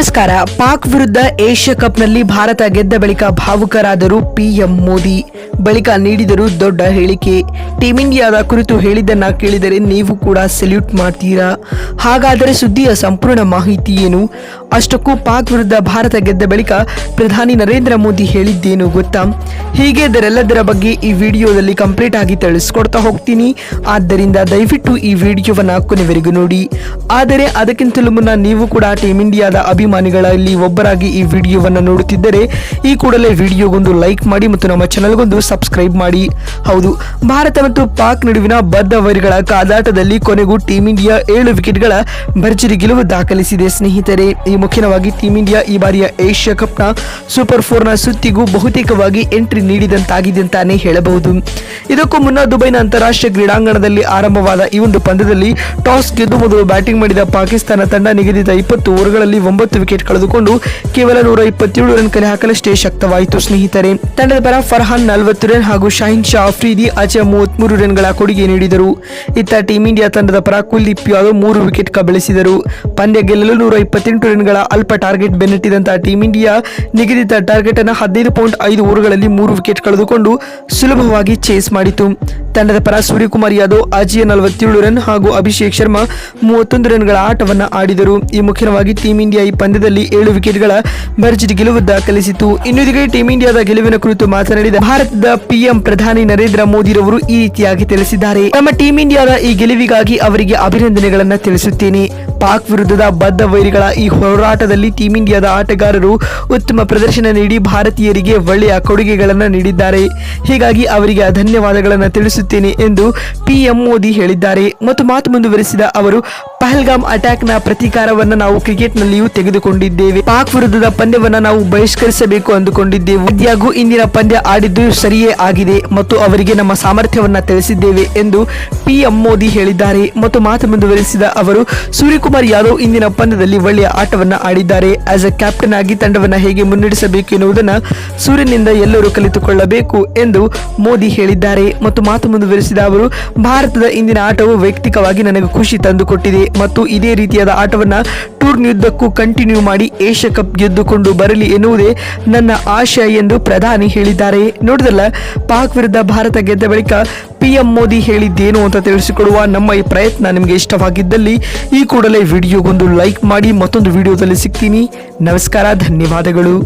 ನಮಸ್ಕಾರ. ಪಾಕ್ ವಿರುದ್ಧ ಏಷ್ಯಾ ಕಪ್ನಲ್ಲಿ ಭಾರತ ಗೆದ್ದ ಬಳಿಕ ಭಾವುಕರಾದರು ಪಿಎಂ ಮೋದಿ. ಬಳಿಕ ನೀಡಿದರು ದೊಡ್ಡ ಹೇಳಿಕೆ. ಟೀಂ ಇಂಡಿಯಾದ ಕುರಿತು ಹೇಳಿದ್ದನ್ನ ಕೇಳಿದರೆ ನೀವು ಕೂಡ ಸೆಲ್ಯೂಟ್ ಮಾಡ್ತೀರಾ? ಹಾಗಾದರೆ ಸುದ್ದಿಯ ಸಂಪೂರ್ಣ ಮಾಹಿತಿ ಏನು? ಅಷ್ಟಕ್ಕೂ ಪಾಕ್ ವಿರುದ್ಧ ಭಾರತ ಗೆದ್ದ ಬಳಿಕ ಪ್ರಧಾನಿ ನರೇಂದ್ರ ಮೋದಿ ಹೇಳಿದ್ದೇನು ಗೊತ್ತಾ? ಹೀಗೆ ಇದರೆಲ್ಲದರ ಬಗ್ಗೆ ಈ ವಿಡಿಯೋದಲ್ಲಿ ಕಂಪ್ಲೀಟ್ ಆಗಿ ತಿಳಿಸ್ಕೊಡ್ತಾ ಹೋಗ್ತೀನಿ. ಆದ್ದರಿಂದ ದಯವಿಟ್ಟು ಈ ವಿಡಿಯೋವನ್ನ ಕೊನೆವರೆಗೂ ನೋಡಿ. ಆದರೆ ಅದಕ್ಕಿಂತಲೂ ಮುನ್ನ ನೀವು ಕೂಡ ಟೀಂ ಇಂಡಿಯಾದ ಅಭಿಮಾನಿಗಳಲ್ಲಿ ಒಬ್ಬರಾಗಿ ಈ ವಿಡಿಯೋವನ್ನು ನೋಡುತ್ತಿದ್ದರೆ ಈ ಕೂಡಲೇ ವಿಡಿಯೋಗೊಂದು ಲೈಕ್ ಮಾಡಿ ಮತ್ತು ನಮ್ಮ ಚಾನಲ್ಗೊಂದು ಸಬ್ಸ್ಕ್ರೈಬ್ ಮಾಡಿ. ಹೌದು, ಭಾರತ ಮತ್ತು ಪಾಕ್ ನಡುವಿನ ಬದ್ಧ ವೈರಿಗಳ ಕಾದಾಟದಲ್ಲಿ ಕೊನೆಗೂ ಟೀಂ ಇಂಡಿಯಾ ಏಳು ವಿಕೆಟ್ಗಳ ಭರ್ಜರಿ ಗೆಲುವು ದಾಖಲಿಸಿದೆ. ಸ್ನೇಹಿತರೆ, ಈ ಮುಖ್ಯವಾಗಿ ಟೀಂ ಇಂಡಿಯಾ ಈ ಬಾರಿಯ ಏಷ್ಯಾ ಕಪ್ನ ಸೂಪರ್ ಫೋರ್ನ ಸುತ್ತಿಗೂ ಬಹುತೇಕವಾಗಿ ಎಂಟ್ರಿ ನೀಡಿದಂತಾಗಿದೆ ಅಂತಾನೆ ಹೇಳಬಹುದು. ಇದಕ್ಕೂ ಮುನ್ನ ದುಬೈನ ಅಂತಾರಾಷ್ಟ್ರೀಯ ಕ್ರೀಡಾಂಗಣದಲ್ಲಿ ಆರಂಭವಾದ ಈ ಒಂದು ಪಂದ್ಯದಲ್ಲಿ ಟಾಸ್ ಗೆದ್ದು ಮೊದಲು ಬ್ಯಾಟಿಂಗ್ ಮಾಡಿದ ಪಾಕಿಸ್ತಾನ ತಂಡ ನಿಗದಿತ ಇಪ್ಪತ್ತು ಓವರ್ಗಳಲ್ಲಿ ಒಂಬತ್ತು ವಿಕೆಟ್ ಕಳೆದುಕೊಂಡು ಕೇವಲ ನೂರ ಇಪ್ಪತ್ತೇಳು ರನ್ ಕಲೆ ಹಾಕಲಷ್ಟೇ ಶಕ್ತವಾಯಿತು ಸ್ನೇಹಿತರೆ. ತಂಡದ ಪರ ಫರ್ಹಾನ್ ನಲವತ್ತು ರನ್ ಹಾಗೂ ಶಾಹಿನ್ ಶಾ ಅಫ್ರೀದಿ ಆಚೆ ಮೂವತ್ಮೂರು ರನ್ಗಳ ಕೊಡುಗೆ ನೀಡಿದರು. ಇತ್ತ ಟೀಂ ಇಂಡಿಯಾ ತಂಡದ ಪರ ಕುಲ್ದೀಪ್ ಯಾದವ್ ಮೂರು ವಿಕೆಟ್ ಕಬಳಿಸಿದರು ಪಂದ್ಯ ಗೆಲ್ಲಲು ನೂರ ಇಪ್ಪತ್ತೆಂಟು ರನ್ಗಳ ಅಲ್ಪ ಟಾರ್ಗೆಟ್ ಬೆನ್ನಟ್ಟಿದಂತಹ ಟೀಂ ಇಂಡಿಯಾ ನಿಗದಿತ ಟಾರ್ಗೆಟ್ ಅನ್ನು ಹದಿನೈದು ಪಾಯಿಂಟ್ ಐದು ಓವರ್ಗಳಲ್ಲಿ ಮೂರು ವಿಕೆಟ್ ಕಳೆದುಕೊಂಡು ಸುಲಭವಾಗಿ ಚೇಸ್ ಮಾಡಿತು. ತಂಡದ ಪರ ಸೂರ್ಯಕುಮಾರ್ ಯಾದವ್, ಅಜಿಯ ನಲವತ್ತೇಳು ರನ್ ಹಾಗೂ ಅಭಿಷೇಕ್ ಶರ್ಮಾ ಮೂವತ್ತೊಂದು ರನ್ಗಳ ಆಟವನ್ನು ಆಡಿದರು. ಈ ಮುಖ್ಯವಾಗಿ ಟೀಂ ಇಂಡಿಯಾ ಈ ಪಂದ್ಯದಲ್ಲಿ ಏಳು ವಿಕೆಟ್ಗಳ ಭರ್ಜರಿ ಗೆಲುವು ದಾಖಲಿಸಿತು. ಇನ್ನೊಂದಿಗೆ ಟೀಂ ಇಂಡಿಯಾದ ಗೆಲುವಿನ ಕುರಿತು ಮಾತನಾಡಿದ ಭಾರತದ ಪಿಎಂ ಪ್ರಧಾನಿ ನರೇಂದ್ರ ಮೋದಿರವರು ಈ ರೀತಿಯಾಗಿ ತಿಳಿಸಿದ್ದಾರೆ. ನಮ್ಮ ಟೀಂ ಇಂಡಿಯಾದ ಈ ಗೆಲುವಿಗಾಗಿ ಅವರಿಗೆ ಅಭಿನಂದನೆಗಳನ್ನ ತಿಳಿಸುತ್ತೇನೆ. ಪಾಕ್ ವಿರುದ್ಧದ ಬದ್ಧ ವೈರಿಗಳ ಈ ಹೋರಾಟದಲ್ಲಿ ಟೀಂ ಇಂಡಿಯಾದ ಆಟಗಾರರು ಉತ್ತಮ ಪ್ರದರ್ಶನ ನೀಡಿ ಭಾರತೀಯರಿಗೆ ಒಳ್ಳೆಯ ಕೊಡುಗೆಗಳನ್ನು ನೀಡಿದ್ದಾರೆ. ಹೀಗಾಗಿ ಅವರಿಗೆ ಧನ್ಯವಾದಗಳನ್ನು ತಿಳಿಸುತ್ತೇನೆ ಎಂದು ಪಿಎಂ ಮೋದಿ ಹೇಳಿದ್ದಾರೆ. ಮತ್ತು ಮಾತು ಮುಂದುವರಿಸಿದ ಅವರು, ಪಹಲ್ಗಾಮ್ ಅಟ್ಯಾಕ್ನ ಪ್ರತೀಕಾರವನ್ನು ನಾವು ಕ್ರಿಕೆಟ್ನಲ್ಲಿಯೂ ತೆಗೆದುಕೊಂಡಿದ್ದೇವೆ ಪಾಕ್ ವಿರುದ್ಧದ ಪಂದ್ಯವನ್ನ ನಾವು ಬಹಿಷ್ಕರಿಸಬೇಕು ಅಂದುಕೊಂಡಿದ್ದೇವೆ. ಆದ್ಯಾಗೂ ಇಂದಿನ ಪಂದ್ಯ ಆಡಿದ್ದು ಸರಿಯೇ ಆಗಿದೆ ಮತ್ತು ಅವರಿಗೆ ನಮ್ಮ ಸಾಮರ್ಥ್ಯವನ್ನ ತಿಳಿಸಿದ್ದೇವೆ ಎಂದು ಪಿಎಂ ಮೋದಿ ಹೇಳಿದ್ದಾರೆ. ಮತ್ತು ಮಾತು ಮುಂದುವರಿಸಿದ ಅವರು, ಸೂರ್ಯಕುಮಾರ್ ಯಾದವ್ ಇಂದಿನ ಪಂದ್ಯದಲ್ಲಿ ಒಳ್ಳೆಯ ಆಟವನ್ನ ಆಡಿದ್ದಾರೆ. ಆಸ್ ಅ ಕ್ಯಾಪ್ಟನ್ ಆಗಿ ತಂಡವನ್ನ ಹೇಗೆ ಮುನ್ನಡೆಸಬೇಕು ಎನ್ನುವುದನ್ನು ಸೂರ್ಯನಿಂದ ಎಲ್ಲರೂ ಕಲಿತುಕೊಳ್ಳಬೇಕು ಎಂದು ಮೋದಿ ಹೇಳಿದ್ದಾರೆ. ಮತ್ತು ಮಾತು ಮುಂದುವರಿಸಿದ ಅವರು, ಭಾರತದ ಇಂದಿನ ಆಟವು ವೈಯಕ್ತಿಕವಾಗಿ ನನಗೆ ಖುಷಿ ತಂದುಕೊಟ್ಟಿದೆ. ಮತ್ತು ಇದೇ ರೀತಿಯಾದ ಆಟವನ್ನ ಟೂರ್ನಿಯುದ್ದಕ್ಕೂ ಕಂಟಿನ್ಯೂ ಮಾಡಿ ಏಷ್ಯಾ ಕಪ್ ಗೆದ್ದುಕೊಂಡು ಬರಲಿ ಎನ್ನುವುದೇ ನನ್ನ ಆಶಯ ಎಂದು ಪ್ರಧಾನಿ ಹೇಳಿದ್ದಾರೆ. ನೋಡಿದಲ್ಲ ಪಾಕ್ ವಿರುದ್ಧ ಭಾರತ ಗೆದ್ದ ಬಳಿಕ ಪಿಎಂ ಮೋದಿ ಹೇಳಿದ್ದೇನು ಅಂತ ತಿಳಿಸಿಕೊಡುವ ನಮ್ಮ ಈ ಪ್ರಯತ್ನ ನಿಮಗೆ ಇಷ್ಟವಾಗಿದ್ದಲ್ಲಿ, ಈ ಕೂಡಲೇ ವಿಡಿಯೋಗೊಂದು ಲೈಕ್ ಮಾಡಿ ಮತ್ತೊಂದು ವಿಡಿಯೋದಲ್ಲಿ ಸಿಗ್ತೀನಿ. ನಮಸ್ಕಾರ, ಧನ್ಯವಾದಗಳು.